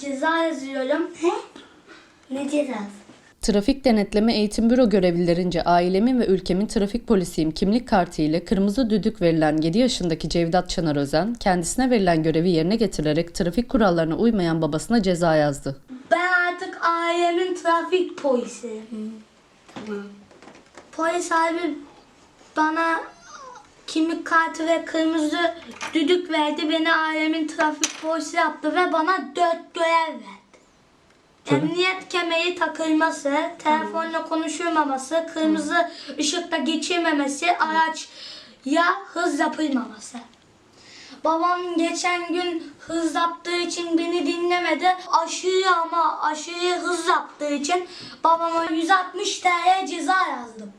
ceza yazıyorum. Ne cezası? Trafik Denetleme Eğitim Büro görevlilerince ailemin ve ülkemin trafik polisiyim kimlik kartı ile kırmızı düdük verilen 7 yaşındaki Cevdat Çınar Özen, kendisine verilen görevi yerine getirerek trafik kurallarına uymayan babasına ceza yazdı. Ben artık ailemin trafik polisi. Tamam. Polis abi bana kimlik kartı ve kırmızı düdük verdi. Beni ailemin trafik polisi yaptı ve bana dört görev verdi. Emniyet kemeri takılması, telefonla konuşulmaması, kırmızı ışıkta geçirmemesi, araç ya hız yapılmaması. Babam geçen gün hız yaptığı için beni dinlemedi. Aşırı ama aşırı hız yaptığı için babama 160 TL ceza yazdım.